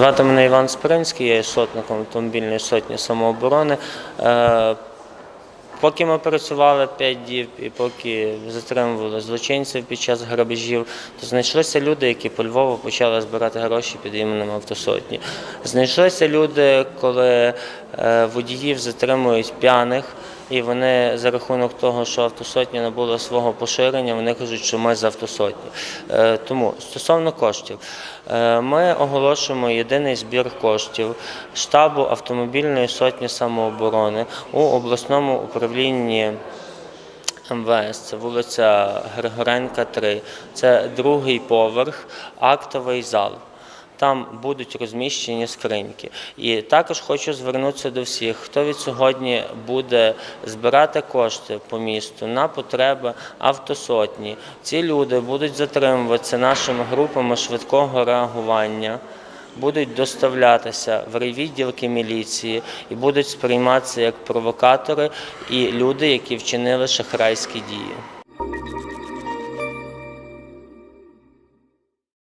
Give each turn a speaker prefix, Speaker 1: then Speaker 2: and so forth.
Speaker 1: Звати мене Іван Спиринський, я є сотником автомобільної сотні самооборони. Е, Поки ми працювали 5 діб і поки затримували злочинців під час грабежів, то знайшлися люди, які по Львову почали збирати гроші під іменем автосотні. Знайшлися люди, коли е, водіїв затримують п'яних, і вони за рахунок того, що автосотня набула свого поширення, вони кажуть, що ми з автосотні. Е, Тому стосовно коштів, е, ми оголошуємо єдиний збір коштів штабу автомобільної сотні самооборони у обласному управлінні. МВС, це вулиця Григоренка, 3. Це другий поверх, актовий зал. Там будуть розміщені скриньки. І також хочу звернутися до всіх, хто від сьогодні буде збирати кошти по місту на потреби автосотні. Ці люди будуть затримуватися нашими групами швидкого реагування будуть доставлятися в райвідділки міліції і будуть сприйматися як провокатори і люди, які вчинили шахрайські дії.